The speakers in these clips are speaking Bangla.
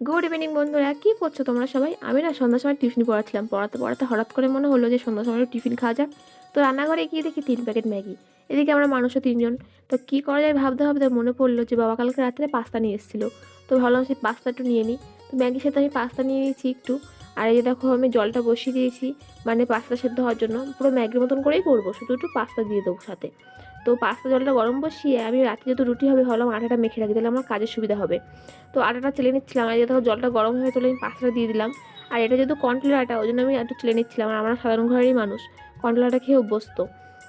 গুড ইভিনিং বন্ধুরা। কী করছ তোমরা সবাই? আমি না সন্ধ্যার সময় টিফিন পড়াচ্ছিলাম। পড়াতে পড়াতে হঠাৎ করে মনে হলো যে সন্ধ্যার সময় টিফিন খাওয়া যাক। তো রান্নাঘরে গিয়ে দেখি তিন প্যাকেট ম্যাগি। এদিকে আমরা মানুষও তিনজন। তো কী করা যায় ভাবতে ভাবতে মনে পড়ল যে বাবা কালকে রাত্রে পাস্তা নিয়ে এসেছিল। তো ভাবলাম সেই পাস্তা একটু নিয়ে নিই। তো ম্যাগির সাথে আমি পাস্তা নিয়ে নিয়েছি একটু। আর এই যে দেখো আমি জলটা বসিয়ে দিয়েছি মানে পাস্তা সেদ্ধ হওয়ার জন্য। পুরো ম্যাগির মতন করেই করব, শুধু একটু পাস্তা দিয়ে দেবো সাথে। তো পাস্তা জলটা গরম বসিয়ে আমি রাতে যেহেতু রুটি হবে, ভাবলাম আটাটা মেখে রাখি, তাহলে আমার কাজের সুবিধা হবে। তো আটাটা চেলে নিচ্ছিলাম, আর দেখো জলটা গরম হয়ে চলে আমি পাস্তাটা দিয়ে দিলাম। আর এটা যেহেতু কন্ট্রোলার আটা, ওই জন্য আমি একটু চেলে নিচ্ছিলাম, আর আমরা সাধারণ ঘরেরই মানুষ কন্ট্রোলারটা খেয়ে অভ্যস্ত।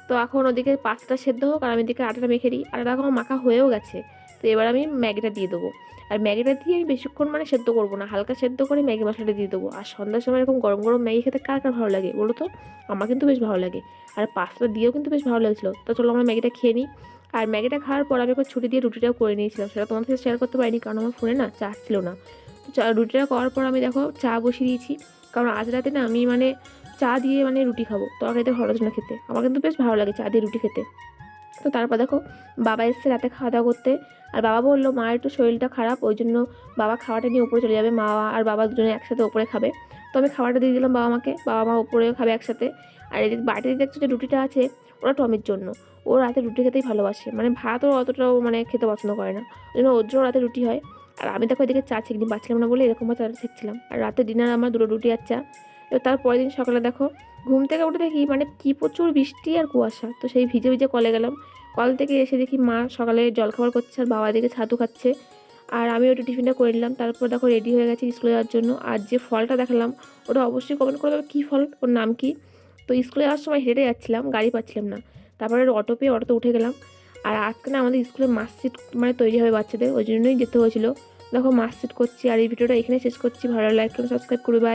তো এখন ওদিকে পাস্তাটা সেদ্ধ হোক, আর আমি এদিকে আটাটা মেখে দিই। আটাটা এখন মাখা হয়েও গেছে। তো এবার আমি ম্যাগিটা দিয়ে দেবো। আর ম্যাগিটা দিয়ে আমি বেশিক্ষণ মানে সেদ্ধ করব না, হালকা সেদ্ধ করে ম্যাগি মশলাটা দিয়ে দেবো। আর সন্ধ্যার সময় এরকম গরম গরম ম্যাগি খেতে কার কার ভালো লাগে বলো তো? আমার কিন্তু বেশ ভালো লাগে। আর পাস্তা দিয়েও কিন্তু বেশ ভালো লাগছিল। তো চলো আমরা ম্যাগিটা খেয়ে নিই। আর ম্যাগিটা খাওয়ার পর আমি একবার ছুটি দিয়ে রুটিটাও করে নিয়েছিলাম। সেটা তোমাদের সাথে শেয়ার করতে পারিনি কারণ আমার ফোনে না চার্জ ছিল না। তো চা, রুটিটা করার পর আমি দেখো চা বসিয়ে দিয়েছি। কারণ আজ রাতে না আমি মানে চা দিয়ে মানে রুটি খাব। তরকারিতে খরচ না খেতে। আমার কিন্তু বেশ ভালো লাগে চা দিয়ে রুটি খেতে। তো তারপর দেখো, বাবা এসছে রাতে খাওয়া দাওয়া করতে। আর বাবা বলল, মা, একটু শরীরটা খারাপ, ওই জন্য বাবা খাওয়াটা নিয়ে উপরে চলে যাবে। মা আর বাবা দুজনে একসাথে ওপরে খাবে। তো আমি খাওয়াটা দিয়ে দিলাম বাবা মাকে। বাবা মা উপরে খাবে একসাথে। আর এদিকে বাটিতে দেখছ যে রুটিটা আছে, ওরা টমির জন্য। ও রাতে রুটি খেতেই ভালোবাসে। মানে ভাত ও অতটাও মানে খেতে পছন্দ করে না। ওই জন্য ওর জন্য রাতে রুটি হয়। আর আমি দেখো এদিকে চা ছেঁকনি পাচ্ছিলাম না বলে এরকমভাবে চাটা ছেঁকছিলাম আর রাতে ডিনার আমার দুটো রুটি আর চা। এবার তারপরের দিন সকালে দেখো ঘুম থেকে উঠে দেখি মানে কি প্রচুর বৃষ্টি আর কুয়াশা। তো সেই ভিজে ভিজে কলে গেলাম। কল থেকে এসে দেখি মা সকালে জলখাবার করছে আর বাবা দিকে ছাতু খাচ্ছে। আর আমি ওটা টিফিনটা করে নিলাম। তারপর দেখো রেডি হয়ে গেছি স্কুলে যাওয়ার জন্য। আর যে ফলটা দেখালাম, ওটা অবশ্যই কমেন্ট করে দেবে কী ফল, ওর নাম কি? তো স্কুলে যাওয়ার সময় হেঁটে যাচ্ছিলাম, গাড়ি পাচ্ছিলাম না। তারপরে অটো পেয়ে অটোতে উঠে গেলাম। আর আজকে না আমাদের স্কুলে মার্কশিট মানে তৈরি হবে বাচ্চাদের, ওই জন্যই যেতে হয়েছিল। দেখো মার্কশিট করছি আর এই ভিডিওটা এখানে শেষ করছি। ভালো লাইক করে সাবস্ক্রাইব করবে।